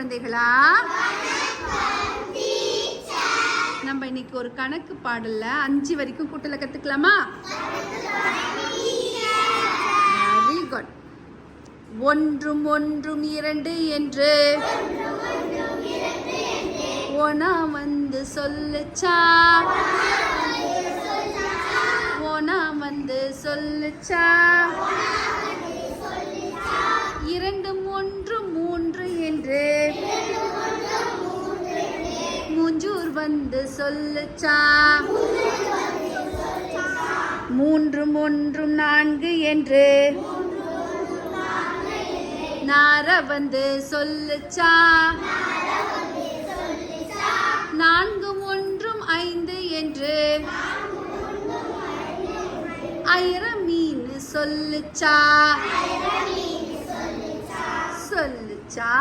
குழந்தைகளா? நம்ம இன்னைக்கு ஒரு கணக்கு பாடல்ல அஞ்சு வரைக்கும் கூட்டல கத்துக்கலாமா? வெரி குட் ஒன்றும் ஒன்றும் இரண்டு என்று ஓனா வந்து சொல்லுச்சா? ஓனா வந்து சொல்லுச்சா? வந்து சொல்லுச்சா மூன்றும் ஒன்றும் நான்கு என்று நார வந்து சொல்லுச்சா நான்கும் ஒன்றும் ஐந்து என்று ஆயிரம் மீன் சொல்லுச்சா சொல்லுச்சா